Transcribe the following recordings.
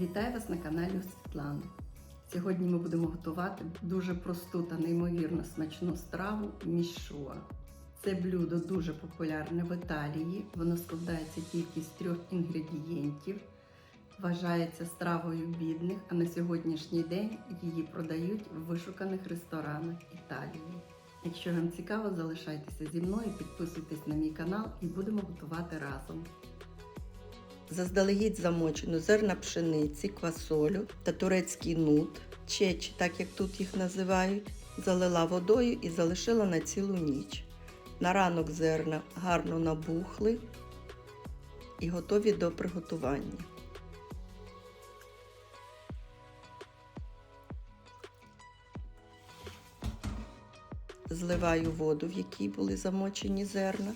Вітаю вас на каналі у Світлани. Сьогодні ми будемо готувати дуже просту та неймовірно смачну страву мішуа. Це блюдо дуже популярне в Італії. Воно складається тільки з трьох інгредієнтів. Вважається стравою бідних, а на сьогоднішній день її продають в вишуканих ресторанах Італії. Якщо вам цікаво, залишайтеся зі мною, підписуйтесь на мій канал і будемо готувати разом. Заздалегідь замочену зерна пшениці, квасолю та турецький нут, чечі, так як тут їх називають, залила водою і залишила на цілу ніч. На ранок зерна гарно набухли і готові до приготування. Зливаю воду, в якій були замочені зерна,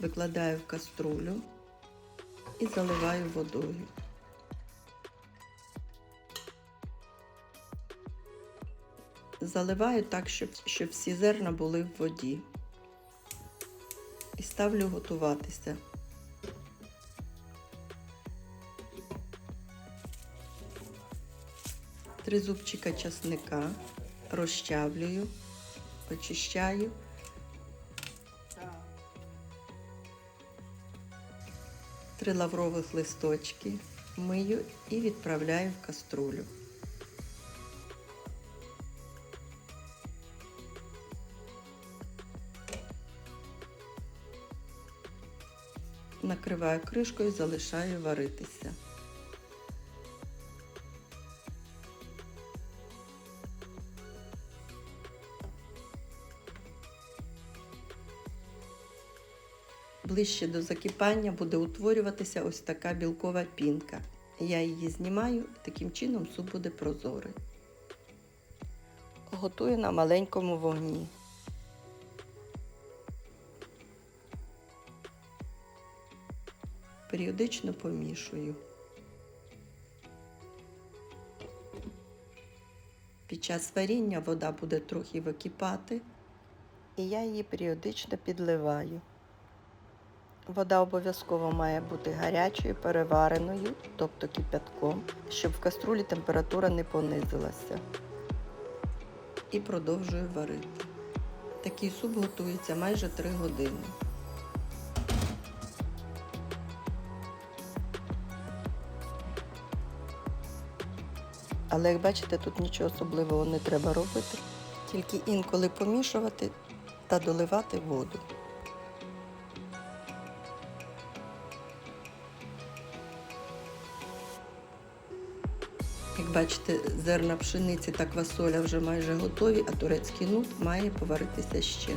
викладаю в каструлю і заливаю водою. Заливаю так, щоб, щоб всі зерна були в воді. І ставлю готуватися. Три зубчика часника розчавлюю, очищаю. Три лаврових листочки мию і відправляю в каструлю. Накриваю кришкою, залишаю варитися. Ближче до закипання буде утворюватися ось така білкова пінка. Я її знімаю, таким чином суп буде прозорий. Готую на маленькому вогні. Періодично помішую. Під час варіння вода буде трохи википати, і я її періодично підливаю. Вода обов'язково має бути гарячою, перевареною, тобто кипятком, щоб в каструлі температура не понизилася. І продовжую варити. Такий суп готується майже 3 години. Але як бачите, тут нічого особливого не треба робити, тільки інколи помішувати та доливати воду. Бачите, зерна пшениці та квасоля вже майже готові, а турецький нут має поваритися ще.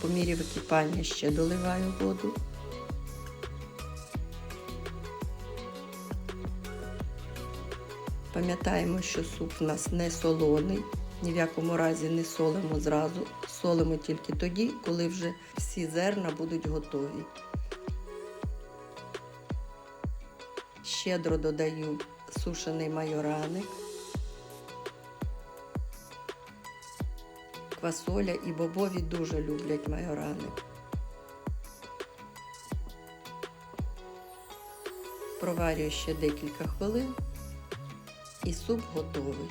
По мірі википання ще доливаю воду. Пам'ятаємо, що суп в нас не солоний, ні в якому разі не солимо зразу, солимо тільки тоді, коли вже всі зерна будуть готові. Щедро додаю сушений майораник, квасоля і бобові дуже люблять майораник. Проварюю ще декілька хвилин і суп готовий.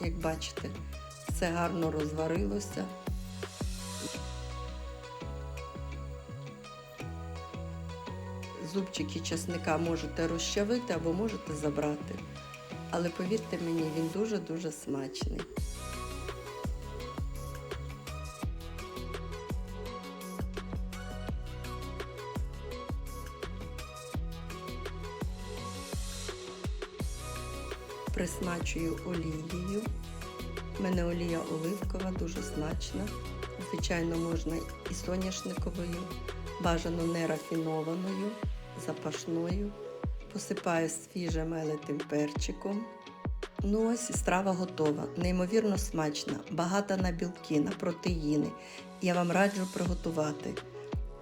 Як бачите, все гарно розварилося. Зубчики часника можете розчавити або можете забрати. Але повірте мені, він дуже-дуже смачний. Присмачую олією. У мене олія оливкова, дуже смачна. Звичайно, можна і соняшниковою, бажано не рафінованою, запашною. Посипаю свіжим мелитим перчиком. Ну ось страва готова, неймовірно смачна, багата на білки, на протеїни. Я вам раджу приготувати.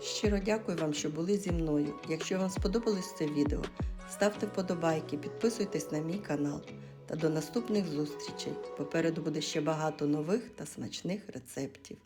Щиро дякую вам, що були зі мною. Якщо вам сподобалось це відео, ставте вподобайки, підписуйтесь на мій канал. Та до наступних зустрічей. Попереду буде ще багато нових та смачних рецептів.